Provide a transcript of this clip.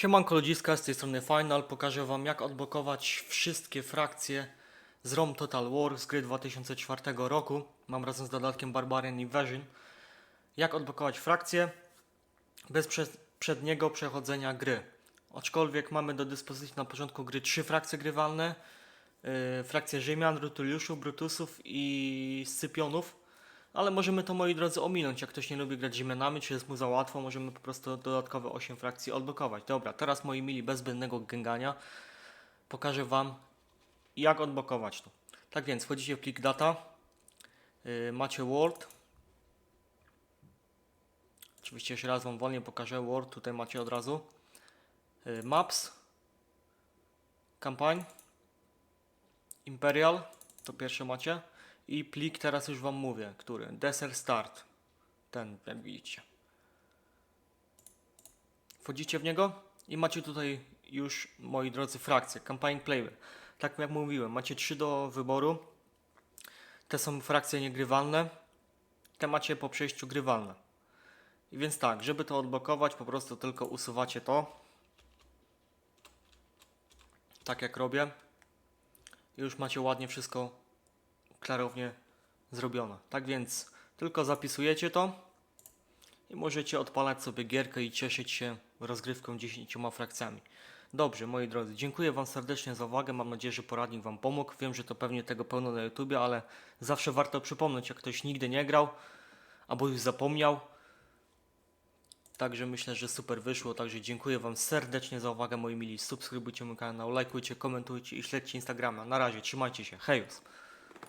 Siemanko ludziska, z tej strony Final. Pokażę Wam jak odblokować wszystkie frakcje z ROM Total War z gry 2004 roku. Mam razem z dodatkiem Barbarian Invasion. Jak odblokować frakcje bez prze- przedniego przechodzenia gry. Aczkolwiek mamy do dyspozycji na początku gry trzy frakcje grywalne. Yy, frakcje Rzymian, Rutuliuszów, Brutusów i Scypionów. Ale możemy to, moi drodzy, ominąć. Jak ktoś nie lubi grać Rzymianami, czy jest mu za łatwo, możemy po prostu dodatkowe 8 frakcji odblokować. Dobra, teraz moi mili, bez zbędnego gęgania, pokażę Wam, jak odblokować to. Tak więc, wchodzicie w plik data, yy, macie Word. Oczywiście jeszcze raz Wam wolniej pokażę Word, tutaj macie od razu. Yy, maps, kampań, Imperial, to pierwsze macie. I plik teraz już Wam mówię, który? Desert Start. Ten, jak widzicie. Wchodzicie w niego i macie tutaj już, moi drodzy, frakcje. Campaign Player. Tak jak mówiłem, macie trzy do wyboru. Te są frakcje niegrywalne. Te macie po przejściu grywalne. I więc tak, żeby to odblokować, po prostu tylko usuwacie to. Tak jak robię. I już macie ładnie wszystko klarownie zrobione. Tak więc tylko zapisujecie to i możecie odpalać sobie gierkę i cieszyć się rozgrywką 10 frakcjami. Dobrze, moi drodzy, dziękuję Wam serdecznie za uwagę. Mam nadzieję, że poradnik Wam pomógł. Wiem, że to pewnie tego pełno na YouTubie, ale zawsze warto przypomnieć, jak ktoś nigdy nie grał albo już zapomniał. Także myślę, że super wyszło. Także dziękuję Wam serdecznie za uwagę, moi mili. Subskrybujcie mój kanał, lajkujcie, komentujcie i śledźcie Instagrama. Na razie, trzymajcie się. Hejus!